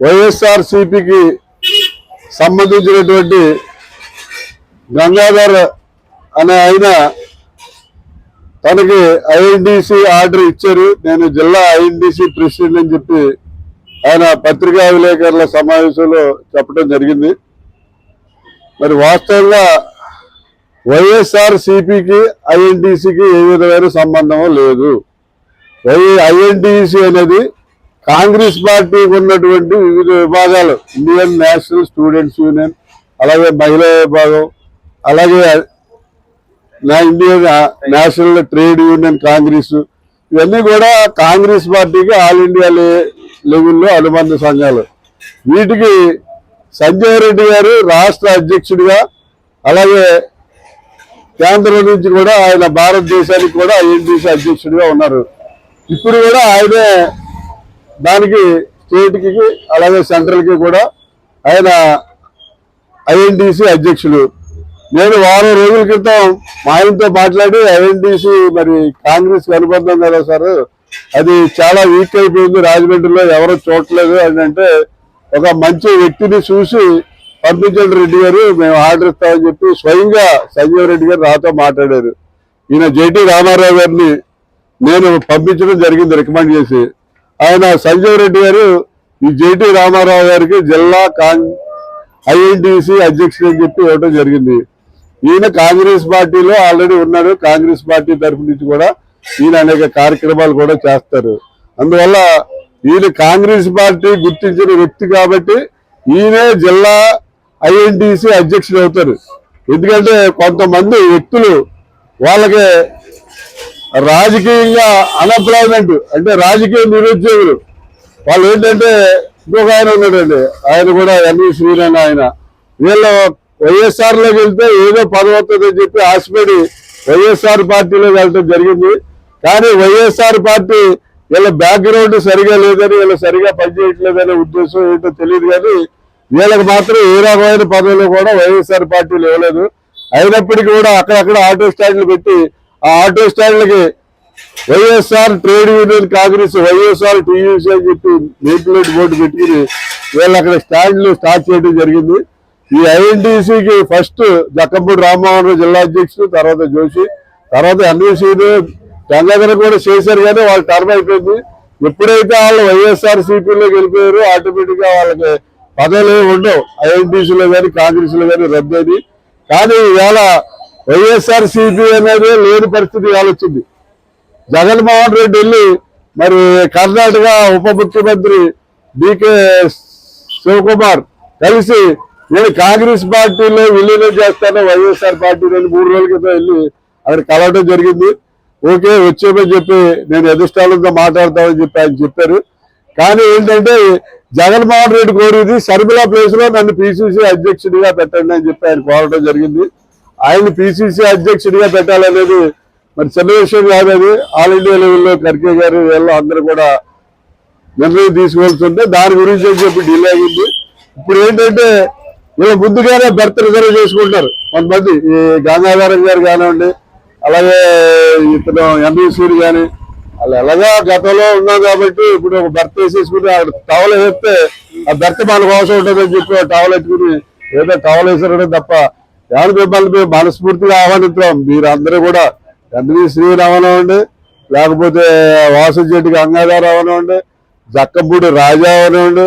వైఎస్ఆర్ సిపికి సంబంధించినటువంటి గంగాధర్ అనే ఆయన తనకి ఐఎన్డిసి ఆర్డర్ ఇచ్చారు. నేను జిల్లా ఐఎన్డిసి ప్రెసిడెంట్ అని చెప్పి ఆయన పత్రికా విలేకరుల సమావేశంలో చెప్పడం జరిగింది. మరి వాస్తవంగా వైఎస్ఆర్ సిపికి ఐఎన్డిసికి ఏ విధమైన సంబంధం లేదు. ఐఎన్డిసి అనేది కాంగ్రెస్ పార్టీకి ఉన్నటువంటి వివిధ విభాగాలు ఇండియన్ నేషనల్ స్టూడెంట్స్ యూనియన్ అలాగే మహిళా విభాగం అలాగే నా Indian national trade union congress ఇవన్నీ కూడా కాంగ్రెస్ పార్టీకి ఆల్ ఇండియా లెవెల్లో అనుబంధ సంఘాలు. వీటికి సంజయ్ రెడ్డి గారు రాష్ట్ర అధ్యక్షుడిగా అలాగే కేంద్రం నుంచి కూడా ఆయన భారతదేశానికి కూడా ఐఎన్టీసీ అధ్యక్షుడిగా ఉన్నారు. ఇప్పుడు కూడా ఆయనే దానికి స్టేట్కి అలాగే సెంట్రల్కి కూడా ఆయన ఐఎన్టీసీ అధ్యక్షుడు నేను వారం రోజుల క్రితం మా ఆయనతో మాట్లాడి ఐఎన్టీసీ మరి కాంగ్రెస్ అనుబంధం కదా సార్ అది చాలా వీక్ అయిపోయింది రాజమండ్రిలో ఎవరు చూడలేదు అని అంటే ఒక మంచి వ్యక్తిని చూసి పంపించండి రెడ్డి గారు మేము ఆర్డర్ ఇస్తామని చెప్పి స్వయంగా సంజీవ్ రెడ్డి గారు నాతో మాట్లాడారు. ఈయన జేటీ రామారావు గారిని నేను పంపించడం జరిగింది రికమెండ్ చేసి. ఆయన సంజయ్ రెడ్డి గారు ఈ జేటీ రామారావు గారికి జిల్లా కాంగ్ ఐఎన్టీసీ అధ్యక్షుడు అని చెప్పి ఇవ్వడం జరిగింది. ఈయన కాంగ్రెస్ పార్టీలో ఆల్రెడీ ఉన్నాడు. కాంగ్రెస్ పార్టీ తరఫు నుంచి కూడా ఈయన అనేక కార్యక్రమాలు కూడా చేస్తారు. అందువల్ల ఈయన కాంగ్రెస్ పార్టీ గుర్తించిన వ్యక్తి కాబట్టి ఈయనే జిల్లా ఐఎన్టీసీ అధ్యక్షుడు అవుతారు. ఎందుకంటే కొంతమంది వ్యక్తులు వాళ్ళకి రాజకీయంగా అన్ఎంప్లాయ్మెంట్ అంటే రాజకీయ నిరుద్యోగులు. వాళ్ళు ఏంటంటే ఇంకొక ఆయన ఉన్నాడండి. ఆయన కూడా ఎన్వి శ్రీరన్ ఆయన. వీళ్ళు వైఎస్ఆర్లోకి వెళ్తే ఏదో పదవి వస్తుందని చెప్పి ఆశపడి వైఎస్ఆర్ పార్టీలో వెళ్ళడం జరిగింది. కానీ వైఎస్ఆర్ పార్టీ వీళ్ళ బ్యాక్గ్రౌండ్ సరిగా లేదని వీళ్ళు సరిగా పనిచేయట్లేదనే ఉద్దేశం ఏంటో తెలియదు కానీ వీళ్ళకి మాత్రం ఏ రకమైన పదవులు కూడా వైఎస్ఆర్ పార్టీలు ఇవ్వలేదు. అయినప్పటికీ కూడా అక్కడక్కడ ఆటో స్టాండ్లు పెట్టి ఆ auto స్టాండ్లకి YSR trade union congress YSR TUC అని చెప్పి నేమ్ బోర్డు పెట్టుకుని వీళ్ళు అక్కడ స్టాండ్లు స్టార్ట్ చేయడం జరిగింది. ఈ ఐఎన్టీసీకి ఫస్ట్ జక్కంపూడి రామ్మోహన్ జిల్లా అధ్యక్షుడు తర్వాత జోషి తర్వాత ఎన్వీసీని గంగాధర కూడా చేశారు కానీ వాళ్ళ టర్మ్ అయిపోయింది. ఎప్పుడైతే వాళ్ళు వైఎస్ఆర్ సిపిలోకి వెళ్ళిపోయారో ఆటోమేటిక్గా వాళ్ళకి పదవులు ఏమి ఉండవు. ఐఎన్టీసీలో కానీ కాంగ్రెస్లో కానీ రద్దయింది కానీ ఇవాళ వైఎస్ఆర్ సిపి అనేది లేని పరిస్థితి ఇవాళ వచ్చింది జగన్మోహన్ రెడ్డి వెళ్ళి మరి కర్ణాటక ఉప ముఖ్యమంత్రి డికే శివకుమార్ కలిసి నేను కాంగ్రెస్ పార్టీలో విలీనం చేస్తాను వైఎస్ఆర్ పార్టీలో మూడు రోజుల క్రితం వెళ్ళి అక్కడ కలవడం జరిగింది. ఓకే వచ్చేమని చెప్పి నేను ఎదుష్టాలంతో మాట్లాడతామని చెప్పి ఆయన చెప్పారు. కానీ ఏంటంటే జగన్మోహన్ రెడ్డి కోరింది షర్మిలా ప్లేస్లో నన్ను పిసిసి అధ్యక్షుడిగా పెట్టండి అని చెప్పి ఆయన కోరడం జరిగింది. ఆయన పిసిసి అధ్యక్షుడిగా పెట్టాలనేది మరి చిన్న విషయం కాదు అది. ఆల్ ఇండియా లెవెల్లో ఖర్గే గారు వీళ్ళు అందరూ కూడా నిర్ణయం తీసుకోవాల్సిందే. దాని గురించి అని చెప్పి డిలే అయింది. ఇప్పుడు ఏంటంటే వీళ్ళు ముందుగానే బెర్త్ రిజర్వ్ చేసుకుంటారు కొంతమంది. ఈ గంగాధరం గారు కానివ్వండి అలాగే ఇతను ఎంబీసీలు కానీ e. వాళ్ళు ఎలాగా గతంలో ఉన్నాం కాబట్టి ఇప్పుడు ఒక బెర్త్ వేసేసుకుని అక్కడ టవల్ వేస్తే ఆ బెర్త్ మన కోసం ఉంటుందని చెప్పి టవల్ ఎత్తుకుని ఏదో టవల్ వేసారనే తప్ప ఎవరు మిమ్మల్ని మేము మనస్ఫూర్తిగా ఆహ్వానిస్తున్నాం మీరందరూ కూడా ఎంబీ శ్రీరామ్ అవనివ్వండి లేకపోతే వాసుచెట్టి గంగాధర్ అవనివ్వండి జక్కంపూడి రాజా అవనివ్వండి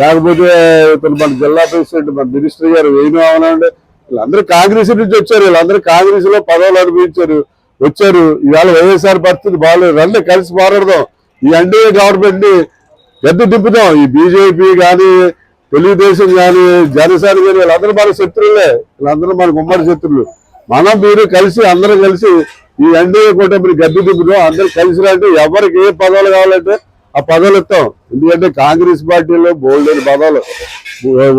లేకపోతే ఇప్పుడు మన జిల్లా ప్రెసిడెంట్ మన మినిస్టర్ గారు వేణు అవనివ్వండి వీళ్ళందరూ కాంగ్రెస్ నుంచి వచ్చారు. వీళ్ళందరూ కాంగ్రెస్లో పదవులు అనుభవించారు. వచ్చారు. ఇవాళ వైఎస్ఆర్ పరిస్థితి బాగాలేదు రండి కలిసి పోరాడదాం. ఈ ఎన్డీఏ గవర్నమెంట్ని పెద్ద తిప్పుదాం ఈ బీజేపీ కానీ తెలుగుదేశం కానీ జనసేన కానీ వీళ్ళందరూ మన శత్రువులే. వీళ్ళందరూ మన ఉమ్మడి శత్రులు మనం మీరు కలిసి అందరం కలిసి ఈ ఎన్డీఏ కూటమిని గడ్డి తిప్పుదాం అందరూ కలిసి రండి. ఎవరికి ఏ పదవులు కావాలంటే ఆ పదవులు ఇస్తాం. ఎందుకంటే కాంగ్రెస్ పార్టీలో బోల్డెన్ పదవులు.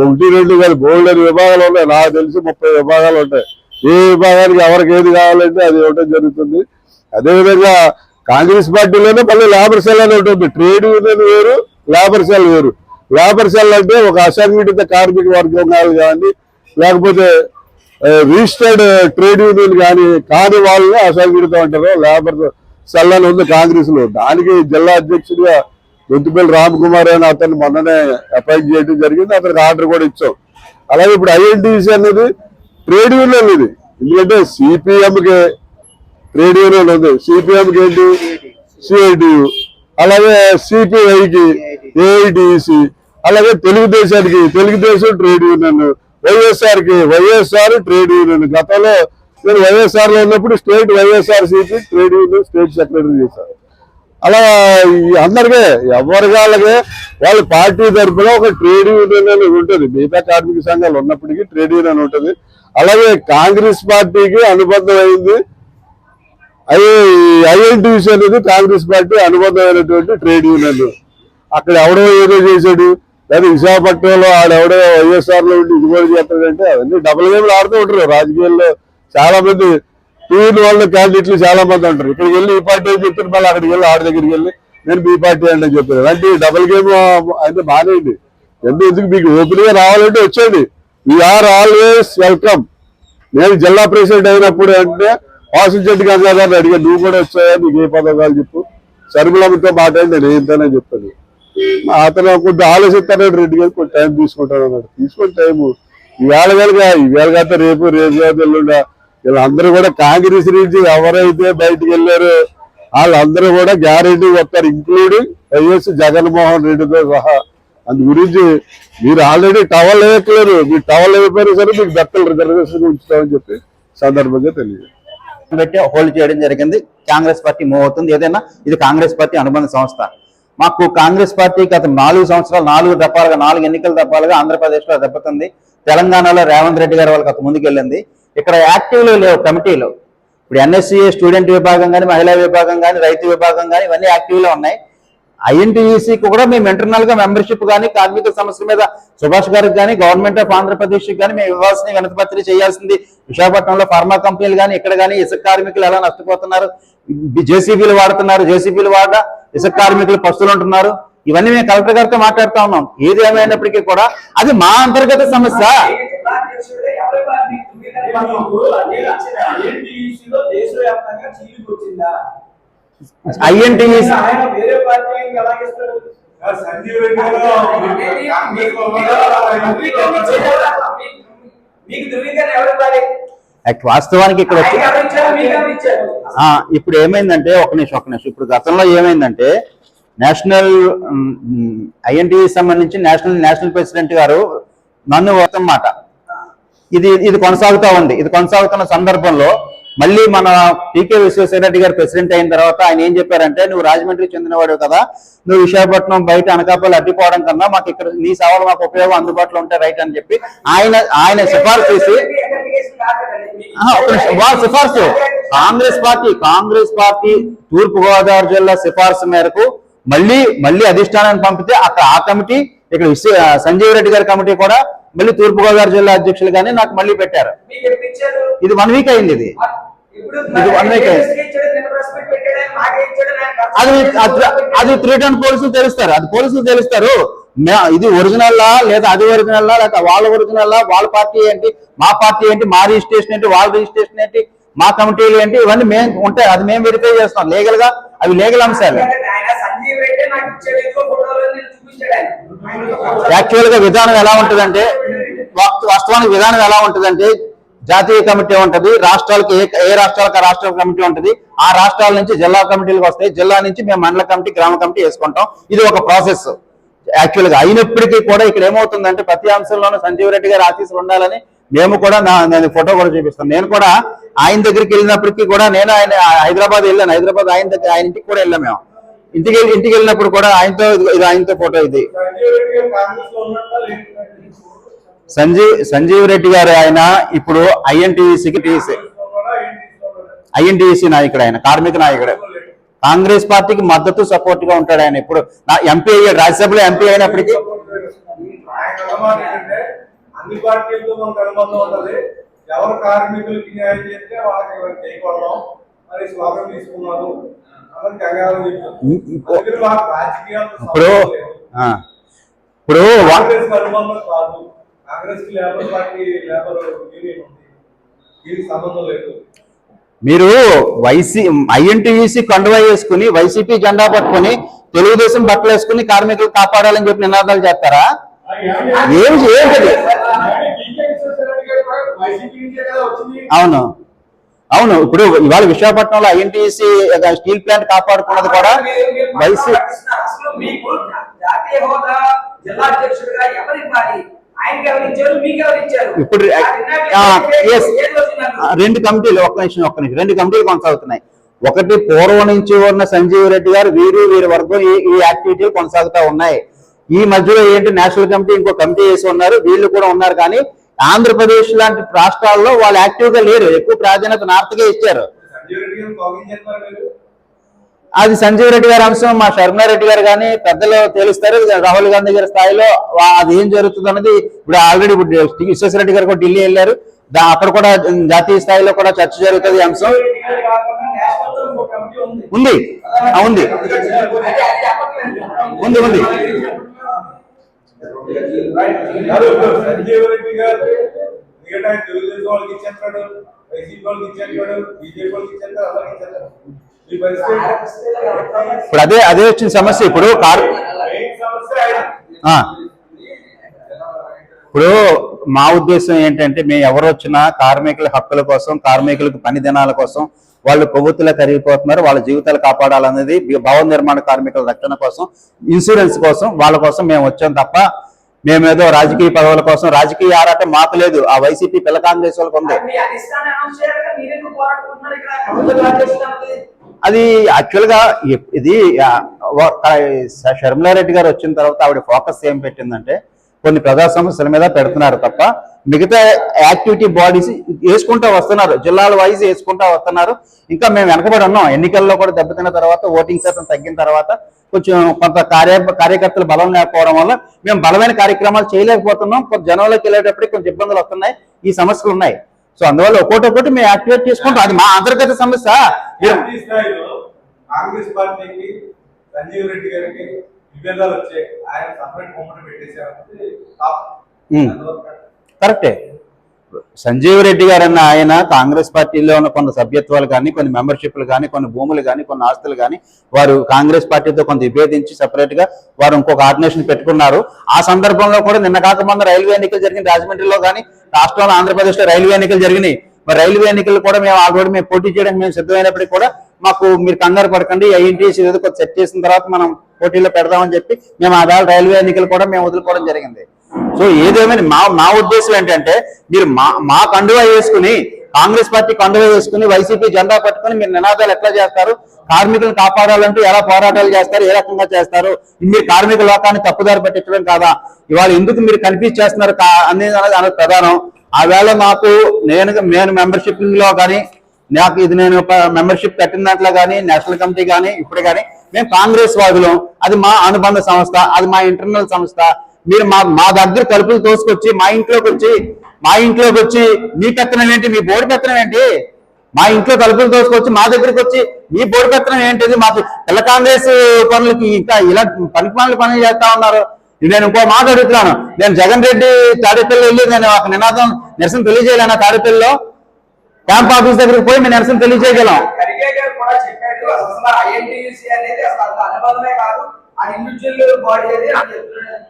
ఒకటి రెండు కాదు బోల్డెన్ విభాగాలు ఉన్నాయి. నాకు తెలిసి ముప్పై విభాగాలు ఉంటాయి. ఏ విభాగానికి ఎవరికి ఏది కావాలంటే అది ఇవ్వడం జరుగుతుంది. అదేవిధంగా కాంగ్రెస్ పార్టీలోనే మళ్ళీ లేబర్ సెల్ అని ఉంటుంది. ట్రేడ్ యూనియన్ వేరు లేబర్ సెల్ వేరు. లేబర్ సెల్ అంటే ఒక అసంఘటిత కార్మిక వర్గం కాదు కానీ లేకపోతే రిజిస్టర్డ్ ట్రేడ్ యూనియన్ కానీ కాని వాళ్ళని అసంఘటిత అంటారు. లేబర్ సెల్ అని ఉంది కాంగ్రెస్లో దానికి జిల్లా అధ్యక్షుడిగా దొంతుపల్లి రామ్ కుమార్ అని అతను మొన్ననే అపాయింట్ చేయడం జరిగింది. అతనికి ఆర్డర్ కూడా ఇచ్చాం. అలాగే ఇప్పుడు ఐఎన్టీసీ అనేది ట్రేడ్ యూనియన్ ఇది. ఎందుకంటే సిపిఎంకి ట్రేడ్ యూనియన్ ఉంది. సిపిఎంకి ఏంటి? సిఐటియు అలాగే సిపిఐకి ఏఐటిసి అలాగే తెలుగుదేశానికి తెలుగుదేశం ట్రేడ్ యూనియన్ వైఎస్ఆర్కి వైఎస్ఆర్ ట్రేడ్ యూనియన్. గతంలో నేను వైఎస్ఆర్లో ఉన్నప్పుడు state YSR CP trade union state secretary చేశాను అలా ఈ అందరికీ ఎవరి వాళ్ళకి వాళ్ళ పార్టీ తరఫున ఒక ట్రేడ్ యూనియన్ అనేది ఉంటుంది. మిగతా కార్మిక సంఘాలు ఉన్నప్పటికీ ట్రేడ్ యూనియన్ ఉంటుంది. అలాగే కాంగ్రెస్ పార్టీకి అదే ఐఎన్టీసీ అనేది కాంగ్రెస్ పార్టీ అనుబంధమైనటువంటి ట్రేడ్ యూనియన్. అక్కడ ఎవడో ఏదో చేశాడు. లేదా విశాఖపట్నంలో ఆడెవడో వైఎస్ఆర్లో ఉండి ఇదిగోడు చేస్తాడంటే అవన్నీ డబుల్ గేమ్లు ఆడుతూ ఉంటారు. రాజకీయాల్లో చాలా మంది టీవీ వాళ్ళ క్యాండిడేట్లు చాలా మంది ఉంటారు. ఇక్కడికి వెళ్ళి ఈ పార్టీ అని చెప్తారు? మళ్ళీ అక్కడికి వెళ్ళి ఆడ దగ్గరికి వెళ్ళి నేను బీ పార్టీ అని చెప్పారు అలాంటి డబుల్ గేమ్ అయితే మానేయండి. ఎందుకు? మీకు ఓపెన్గా రావాలంటే వచ్చేయండి. వీఆర్ ఆల్వేస్ వెల్కమ్ నేను జిల్లా ప్రెసిడెంట్ అయినప్పుడు అంటే వాసించెట్టి గంగాధర్ని అడిగా నువ్వు కూడా వచ్చాయా నీకు ఏ పథకాలు చెప్పు. సరుకులమ్మతో మాట్లాడి నేను ఏంటనే చెప్పాను అతను కొంచెం ఆలోచిస్తాను రెడ్డి గారు కొంచెం టైం తీసుకుంటాను అన్నాడు. తీసుకుని టైము. ఈవేళ కనుక ఈవేళ కాక రేపు రేపు కాదు ఎల్లుండా. వీళ్ళందరూ కూడా కాంగ్రెస్ నుంచి ఎవరైతే బయటికి వెళ్ళారో వాళ్ళందరూ కూడా గ్యారెంటీ వస్తారు ఇంక్లూడింగ్ వైఎస్ జగన్మోహన్ రెడ్డితో సహా. అందు గురించి మీరు ఆల్రెడీ టవల్ వేయట్లేరు. మీరు టవల్ అయిపోయినా సరే మీకు దక్కలు రిజర్వేషన్ ఉంచుతామని చెప్పి సందర్భంగా తెలియదు పెట్టి హోల్డ్ చేయడం జరిగింది. కాంగ్రెస్ పార్టీ మూవ్ అవుతుంది. ఏదైనా ఇది కాంగ్రెస్ పార్టీ అనుబంధ సంస్థ. మాకు కాంగ్రెస్ పార్టీ గత నాలుగు సంవత్సరాలు నాలుగు దఫాలుగా నాలుగు ఎన్నికల దఫాలుగా ఆంధ్రప్రదేశ్లో దెబ్బతుంది. తెలంగాణలో రేవంత్ రెడ్డి గారు వాళ్ళకి ముందుకెళ్ళింది. ఇక్కడ యాక్టివ్లో లేవు కమిటీలు. ఇప్పుడు ఎన్ఎస్సీ స్టూడెంట్ విభాగం కానీ మహిళా విభాగం కానీ రైతు విభాగం కానీ ఇవన్నీ యాక్టివ్లో ఉన్నాయి. ఐఎన్టీయూసీకి కూడా మేము ఇంటర్నల్గా మెంబర్షిప్ కానీ కార్మిక సమస్యల మీద సుభాష్ గారికి కానీ గవర్నమెంట్ ఆఫ్ ఆంధ్రప్రదేశ్ కానీ మేము ఇవ్వాల్సిన వినతిపత్రి చేయాల్సింది. విశాఖపట్నంలో ఫార్మా కంపెనీలు కానీ ఇక్కడ కానీ ఇసుక కార్మికులు ఎలా నష్టపోతున్నారు? జేసీబీలు వాడుతున్నారు జేసీబీలు వాడ ఇసుక కార్మికులు పస్తులు ఉంటున్నారు. ఇవన్నీ మేము కలెక్టర్ గారితో మాట్లాడుతా ఉన్నాం. ఏది ఏమైనప్పటికీ కూడా అది మా అంతర్గత సమస్య. దేశవ్యాప్తంగా చీలికి వచ్చిందా? ఇవ్వాలి? వాస్తవానికి ఇక్కడ ఇప్పుడు ఏమైందంటే ఒక నిమిషం ఒక నిమిషం. ఇప్పుడు గతంలో ఏమైందంటే నేషనల్ ఐఎన్టీ సంబంధించి నేషనల్ నేషనల్ ప్రెసిడెంట్ గారు నన్ను మాట ఇది ఇది కొనసాగుతా ఉంది. ఇది కొనసాగుతున్న సందర్భంలో మళ్ళీ మన టీకే విశ్వేశ్వరరెడ్డి గారు ప్రెసిడెంట్ అయిన తర్వాత ఆయన ఏం చెప్పారంటే నువ్వు రాజమండ్రికి చెందినవాడు కదా నువ్వు విశాఖపట్నం బయట అనకాపల్లి అడ్డిపోవడం కన్నా మాకు ఇక్కడ నీ సేవలు మాకు ఉపయోగం అందుబాటులో ఉంటాయి రైట్ అని చెప్పి ఆయన ఆయన సిఫార్సు చేసి వాళ్ళ సిఫార్సు. కాంగ్రెస్ పార్టీ కాంగ్రెస్ పార్టీ తూర్పు గోదావరి జిల్లా సిఫార్సు మేరకు మళ్ళీ మళ్ళీ అధిష్టానాన్ని పంపితే అక్కడ ఆ కమిటీ ఇక్కడ విశ్వ- సంజీవ్ రెడ్డి గారి కమిటీ కూడా మళ్ళీ తూర్పు గోదావరి జిల్లా అధ్యక్షులు గానీ నాకు మళ్ళీ పెట్టారు. ఇది వన్ వీక్ అయింది ఇది. ఇది one week అయింది. అది అది- త్రీ టన్ పోలీసులు తెలుస్తారు. అది పోలీసులు తెలుస్తారు. ఇది ఒరిజినల్ లేదా అది ఒరిజినల్ లేదా వాళ్ళ ఒరిజినల్ వాళ్ళ పార్టీ ఏంటి? మా పార్టీ ఏంటి? మా రిజిస్ట్రేషన్ ఏంటి? వాళ్ళ రిజిస్ట్రేషన్ ఏంటి? మా కమిటీలు ఏంటి? ఇవన్నీ మేము ఉంటాయి అది మేము వెరిఫై చేస్తాం లీగల్గా అవి లీగల్ అంశాలు. యాక్చువల్గా విధానం ఎలా ఉంటుందంటే వాస్తవానికి విధానం ఎలా ఉంటుందంటే జాతీయ కమిటీ ఉంటది రాష్ట్రాలకు ఏ ఏ రాష్ట్రాలకు ఆ రాష్ట్ర కమిటీ ఉంటది ఆ రాష్ట్రాల నుంచి జిల్లా కమిటీలకు వస్తాయి జిల్లా నుంచి మేము మండల కమిటీ గ్రామ కమిటీ వేసుకుంటాం. ఇది ఒక ప్రాసెస్. యాక్చువల్గా అయినప్పటికీ కూడా ఇక్కడ ఏమవుతుందంటే ప్రతి అంశంలోనూ సంజీవ్ రెడ్డి గారి ఆఫీసులు ఉండాలని మేము కూడా నా నేను ఫోటో కూడా చూపిస్తాను. నేను కూడా ఆయన దగ్గరికి వెళ్ళినప్పటికీ కూడా నేను ఆయన హైదరాబాద్ వెళ్ళాను. హైదరాబాద్ ఆయన దగ్గర ఆయన ఇంటికి కూడా వెళ్ళాం మేము. ఇంటికి ఇంటికి వెళ్ళినప్పుడు కూడా ఆయనతో ఇది- ఆయనతో ఫోటో ఇది. సంజీవ్ సంజీవ్ రెడ్డి గారు ఆయన ఇప్పుడు ఐఎన్టీసీకి టీసీ. ఐఎన్టీసీ నాయకుడు ఆయన కార్మిక నాయకుడు. కాంగ్రెస్ పార్టీకి మద్దతు సపోర్ట్గా ఉంటాడు ఆయన ఇప్పుడు. నా ఎంపీ అయ్యాడు రాజ్యసభలో ఎంపీ అయినప్పటికీ. అన్ని పార్టీలతో మనకు అనుబంధం ఉంటది ఎవరు కార్మికులకి న్యాయం చేస్తే వాళ్ళకి ఎవరు చేయకూడదు. మరి స్వాగతం తీసుకున్నారు. ఇప్పుడు ఇప్పుడు మీరు వైసీ ఐఎన్టీసీ కండువా వేసుకుని వైసీపీ జెండా పట్టుకుని తెలుగుదేశం బట్టలు వేసుకుని కార్మికులు కాపాడాలని చెప్పి నినాదాలు చేస్తారా ఏం ఏంటది అవును అవును ఇప్పుడు ఇవాళ విశాఖపట్నంలో ఐఎన్టీసీ స్టీల్ ప్లాంట్ కాపాడుకున్నది కూడా వైసీ ఇప్పుడు రెండు కమిటీలు ఒక్క నిమిషం ఒక్క నిమిషం. రెండు కమిటీలు కొనసాగుతున్నాయి. ఒకటి పూర్వం నుంచి ఉన్న సంజీవ్ రెడ్డి గారు వీరు వీరి వర్గం ఈ ఈ యాక్టివిటీలు కొనసాగుతా ఉన్నాయి. ఈ మధ్యలో ఏంటి నేషనల్ కమిటీ ఇంకో కమిటీ వేసి ఉన్నారు. వీళ్ళు కూడా ఉన్నారు కానీ ఆంధ్రప్రదేశ్ లాంటి రాష్ట్రాల్లో వాళ్ళు యాక్టివ్గా లేరు. ఎక్కువ ప్రాధాన్యత నార్త్గా ఇచ్చారు. అది సంజీవ్ రెడ్డి గారి అంశం మా శర్మారెడ్డి గారు కానీ పెద్దలు తెలుస్తారు. రాహుల్ గాంధీ గారి స్థాయిలో అది ఏం జరుగుతుంది అన్నది ఇప్పుడు ఆల్రెడీ ఇప్పుడు విశ్వేశ్వరరెడ్డి గారు కూడా ఢిల్లీ వెళ్ళారు. అక్కడ కూడా జాతీయ స్థాయిలో కూడా చర్చ జరుగుతుంది అంశం. ఉంది. ఉంది. ఉంది ఉంది, సంజీవ్ రెడ్డి గారు మిగతా ఆయన తెలుగుదేశం వాళ్ళకి ఇచ్చేస్తాడు వైసీపీ వాళ్ళకి ఇచ్చేస్తాడు బీజేపీ వాళ్ళకి ఇచ్చేస్తాడు అందరికి ఇచ్చేస్తాడు ఈ పరిస్థితి ఏంటి? ఇప్పుడు అదే అదే వచ్చిన సమస్య ఇప్పుడు. ఇప్పుడు మా ఉద్దేశం ఏంటంటే మేము ఎవరు వచ్చినా కార్మికుల హక్కుల కోసం కార్మికులకు పని దినాల కోసం వాళ్ళు కొవ్వొత్తులా కరిగిపోతున్నారు వాళ్ళ జీవితాలు కాపాడాలనేది భవన నిర్మాణ కార్మికుల రక్షణ కోసం ఇన్సూరెన్స్ కోసం వాళ్ళ కోసం మేము వచ్చాం తప్ప మేమేదో రాజకీయ పదవుల కోసం రాజకీయ ఆరాటం మాకు లేదు. ఆ వైసీపీ పిల్ల కాంగ్రెస్ వాళ్ళకు ఉంది. ప్రభుత్వ అది యాక్చువల్గా ఇది షర్మిలారెడ్డి గారు వచ్చిన తర్వాత ఆవిడ ఫోకస్ ఏం పెట్టిందంటే కొన్ని ప్రజా సమస్యల మీద పెడుతున్నారు తప్ప మిగతా యాక్టివిటీ బాడీస్ వేసుకుంటా వస్తున్నారు జిల్లాల వైజ్ వేసుకుంటా వస్తున్నారు. ఇంకా మేము వెనకబడి ఉన్నాం. ఎన్నికల్లో కూడా దెబ్బతిన్న తర్వాత ఓటింగ్ శాతం తగ్గిన తర్వాత కొంచెం కొంత కార్య కార్యకర్తలు బలం లేకపోవడం వల్ల మేము బలమైన కార్యక్రమాలు చేయలేకపోతున్నాం. కొంత జనంలోకి వెళ్ళేటప్పటికి కొంచెం ఇబ్బందులు వస్తున్నాయి. ఈ సమస్యలు ఉన్నాయి. సో అందువల్ల ఒక్కొక్కటి ఒక్కొక్కటి మేము యాక్టివేట్ చేసుకుంటాం. అది మా అంతర్గత సమస్య. కాంగ్రెస్ పార్టీకి సంజీవ్ రెడ్డి గారికి విభేదాలు వచ్చాయి. ఆయన సపరేట్ బొమ్మను పెట్టేశారు. ఉమ్. కరెక్టే. సంజీవ్ రెడ్డి గారు అన్న ఆయన కాంగ్రెస్ పార్టీలో ఉన్న కొన్ని సభ్యత్వాలు కానీ కొన్ని మెంబర్షిప్లు కానీ కొన్ని భూములు కానీ కొన్ని ఆస్తులు కానీ వారు కాంగ్రెస్ పార్టీతో కొంత విభేదించి సపరేట్గా వారు ఇంకొక ఆర్డినేషన్ పెట్టుకున్నారు. ఆ సందర్భంలో కూడా నిన్న కాక రైల్వే ఎన్నికలు జరిగిన రాజమండ్రిలో కానీ రాష్ట్రంలో ఆంధ్రప్రదేశ్లో రైల్వే ఎన్నికలు జరిగినాయి. మరి రైల్వే ఎన్నికలు కూడా మేము ఆల్రెడీ మేము పోటీ చేయడానికి మేము సిద్ధమైనప్పటికీ కూడా మాకు మీరు కంగారు పడకండి. ఐఎన్టీసీ ఏదో సెట్ చేసిన తర్వాత మనం పోటీలో పెడదామని చెప్పి మేము ఆ రైల్వే ఎన్నికలు కూడా మేము వదులుకోవడం జరిగింది. సో ఏదేమైనా మా మా ఉద్దేశం ఏంటంటే మీరు మా మా కండువా వేసుకుని కాంగ్రెస్ పార్టీ కండువా వేసుకుని వైసీపీ జెండా పట్టుకుని మీరు నినాదాలు ఎట్లా చేస్తారు? కార్మికులను కాపాడాలంటూ ఎలా పోరాటాలు చేస్తారు? ఏ రకంగా చేస్తారు? మీరు కార్మిక లోకాన్ని తప్పుదారి పట్టించడం కాదా? ఇవాళ ఎందుకు మీరు కన్ఫ్యూజ్ చేస్తున్నారు కా- అనేది అనేది అనేది ప్రధానం. ఆ వేళ మాకు నేను నేను మెంబర్షిప్లో కానీ నాకు ఇది నేను మెంబర్షిప్ కట్టిన దాంట్లో కానీ నేషనల్ కమిటీ కానీ ఇప్పుడు కానీ మేము కాంగ్రెస్ వాదులం. అది మా అనుబంధ సంస్థ అది మా ఇంటర్నల్ సంస్థ. మీరు మా మా దగ్గర తలుపులు తోసుకొచ్చి మా ఇంట్లోకి వచ్చి మా ఇంట్లోకి వచ్చి మీ పెత్తనం ఏంటి? మీ బోర్డు పెత్తనం ఏంటి? మా ఇంట్లో తలుపులు తోసుకొచ్చి మా దగ్గరికి వచ్చి మీ బోర్డు పెత్తనం ఏంటిది? మాకు తెల్ల కాంగ్రెస్ పనులకి ఇంకా ఇలా పనికి పనులు పనులు చేస్తా ఉన్నారు. నేను ఇంకో మాట అడుగుతున్నాను. నేను జగన్ రెడ్డి తాడేపల్లి వెళ్ళి నేను ఒక నినాదం నిరసన తెలియజేయలేనా తాడేపల్లిలో. క్యాంప్ ఆఫీస్ దగ్గరికి పోయి మేము నిరసన తెలియజేయగలం. అనేది అసలు అనుబంధమే కాదు. అది ఇండివిజువల్ బాడీ అది అని చెప్తున్నాడు.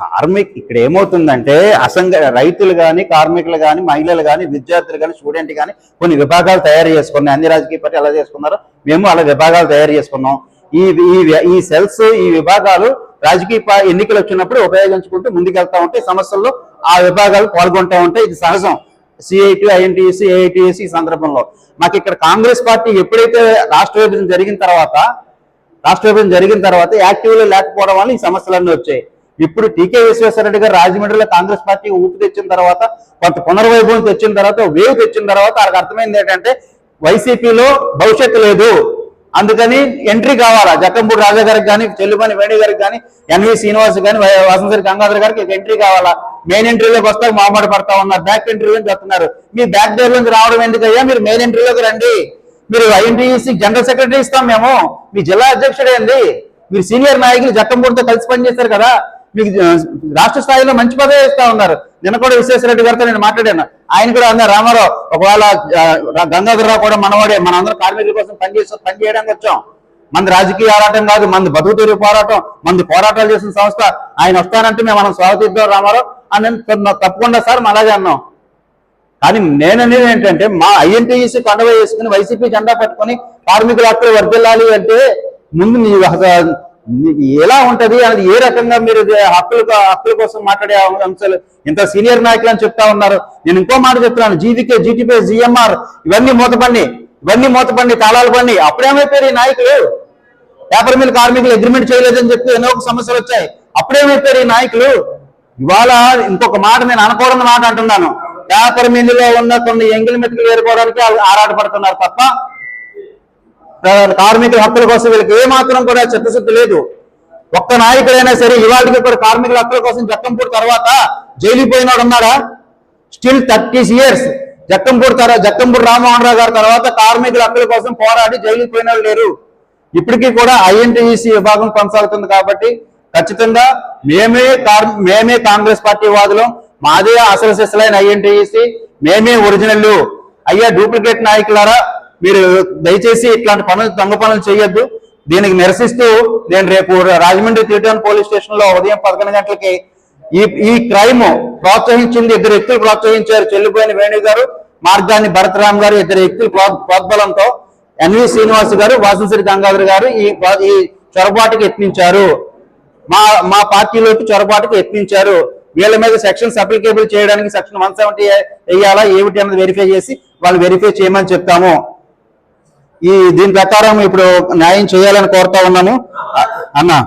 కార్మిక్ ఇక్కడ ఏమవుతుందంటే అసంఘ రైతులు కానీ కార్మికులు కానీ మహిళలు కానీ విద్యార్థులు కానీ స్టూడెంట్ కానీ కొన్ని విభాగాలు తయారు చేసుకున్నాయి. అన్ని రాజకీయ పార్టీ ఎలా చేసుకున్నారో మేము అలా విభాగాలు తయారు చేసుకున్నాం. ఈ ఈ ఈ సెల్స్ ఈ విభాగాలు రాజకీయ ఎన్నికలు వచ్చినప్పుడు ఉపయోగించుకుంటూ ముందుకెళ్తా ఉంటాయి సమస్యల్లో ఆ విభాగాలు పాల్గొంటూ ఉంటాయి ఇది సహజం. సిఐటి ఐఎన్టీఎస్సీ ఏఐటిఎస్సీ ఈ సందర్భంలో. మాకు ఇక్కడ కాంగ్రెస్ పార్టీ ఎప్పుడైతే రాష్ట్ర విభజన జరిగిన తర్వాత రాష్ట్ర విభజన జరిగిన తర్వాత యాక్టివ్లో లేకపోవడం వల్ల ఈ సమస్యలన్నీ వచ్చాయి. ఇప్పుడు టీకే విశ్వేశ్వరరెడ్డి గారు రాజమండ్రిలో కాంగ్రెస్ పార్టీ ఊపి తెచ్చిన తర్వాత కొంత పునర్వైభవం తెచ్చిన తర్వాత వేవ్ తెచ్చిన తర్వాత వాళ్ళకి అర్థమైంది ఏంటంటే వైసీపీలో భవిష్యత్తు లేదు. అందుకని ఎంట్రీ కావాలా? జక్కంపూడి రాజా గారికి కానీ చెల్లుమని వేణి గారికి కానీ ఎన్వి శ్రీనివాస్ కానీ వసంతరి గంగాధర్ గారికి ఎంట్రీ కావాలా? మెయిన్ ఎంట్రీలోకి వస్తే మామూలు పడతా ఉన్నారు. బ్యాక్ ఎంట్రీలోకి వస్తున్నారు. మీ బ్యాక్ డోర్ నుంచి రావడం ఎందుకయ్యా? మీరు మెయిన్ ఎంట్రీలోకి రండి. మీరు ఐఎన్టీసీ జనరల్ సెక్రటరీ ఇస్తాం మేము. మీ జిల్లా అధ్యక్షుడేంది మీరు సీనియర్ నాయకులు జక్కంపూడితో కలిసి పనిచేస్తారు కదా. మీకు రాష్ట్ర స్థాయిలో మంచి పదవి ఇస్తా ఉన్నారు. నిన్న కూడా విశ్వేశ్వరరెడ్డి గారితో నేను మాట్లాడాను. ఆయన కూడా అన్నారు రామారావు ఒకవేళ గంగాధరరావు కూడా మనవాడే మనందరం కార్మికుల కోసం పనిచేసి పని చేయడానికి వచ్చాం. మంది రాజకీయ ఆరాటం కాదు మంది బతుకు పోరాటం మంది పోరాటాలు చేసిన సంస్థ. ఆయన వస్తానంటే మేము మనం స్వాగతిద్దాం రామారావు. అని తప్పకుండా సార్ మనం అలాగే అన్నాం. కానీ నేననేది ఏంటంటే మా ఐఎన్టీఈసీ కండవ వేసుకుని వైసీపీ జెండా పట్టుకొని కార్మికుల హక్కులు వర్దిల్లాలి అంటే ముందు మీ నీ- ఎలా ఉంటది అది ఏ రకంగా మీరు ఇది హక్కుల హక్కుల కోసం మాట్లాడే అంశాలు? ఇంత సీనియర్ నాయకులు అని చెప్తా ఉన్నారు. నేను ఇంకో మాట చెప్తున్నాను. జీవికే జీటీపీ జిఎంఆర్ ఇవన్నీ మూతపండి ఇవన్నీ మూతపండి తాళాలు పండి అప్పుడేమైపోయారు ఈ నాయకులు? పేపర్ మిల్ కార్మికులు అగ్రిమెంట్ చేయలేదని చెప్పి ఎన్నో ఒక సమస్యలు వచ్చాయి. అప్పుడేమైపోయారు ఈ నాయకులు? ఇవాళ ఇంకొక మాట నేను అనకూడని మాట అంటున్నాను. పేపర్ మిల్లులో ఉన్న కొన్ని ఎంగిల్ మెతుకులు ఏరుకోవడానికి వాళ్ళు ఆరాటపడుతున్నారు తప్ప కార్మికుల హక్కుల కోసం వీళ్ళకి ఏ మాత్రం కూడా చిత్తశుద్ధి లేదు. ఒక్క నాయకుడైనా సరే ఇవాళకి కూడా కార్మికుల హక్కుల కోసం జక్కంపూడి తర్వాత జైలుకి పోయినాడు ఉన్నాడా స్టిల్ థర్టీస్ ఇయర్స్ జక్కంపూడి తర్వాత జక్కంపూడి రామ్మోహన్ రావు గారి తర్వాత కార్మికుల హక్కుల కోసం పోరాడి జైలుకి పోయిన వాళ్ళు లేరు. ఇప్పటికీ కూడా ఐఎన్టీసీ విభాగం కొనసాగుతుంది కాబట్టి ఖచ్చితంగా మేమే కార్ మేమే కాంగ్రెస్ పార్టీ వాదులం మాదే అసలు సెసలైన ఐఎన్టీసీ మేమే ఒరిజినల్ అయ్యా డూప్లికేట్ నాయకులారా మీరు దయచేసి ఇట్లాంటి పనులు దొంగ పనులు చేయొద్దు. దీనికి నిరసిస్తూ నేను రేపు రాజమండ్రి త్రీటౌన్ పోలీస్ స్టేషన్లో ఉదయం పదకొండు గంటలకి ఈ ఈ క్రైమ్ ప్రోత్సహించింది ఇద్దరు వ్యక్తులు ప్రోత్సహించారు చెల్లిపోయిన వేణు గారు మార్గాన్ని భరతరామ్ గారు ఇద్దరు వ్యక్తులు ప్రోద్బలంతో ఎన్వి శ్రీనివాస్ గారు వాసంశ్రీ గంగాధర్ గారు ఈ ఈ చొరబాటుకి యత్నించారు. మా మా పార్టీలోకి చొరబాటుకు యత్నించారు. వీళ్ళ మీద సెక్షన్స్ అప్లికేబుల్ చేయడానికి సెక్షన్ వన్ సెవెంటీ వేయాలా ఏమిటి అన్నది వెరిఫై చేసి వాళ్ళు వెరిఫై చేయమని చెప్తాము. ఈ దీని ప్రకారం ఇప్పుడు న్యాయం చేయాలని కోరుతా ఉన్నాము అన్నా.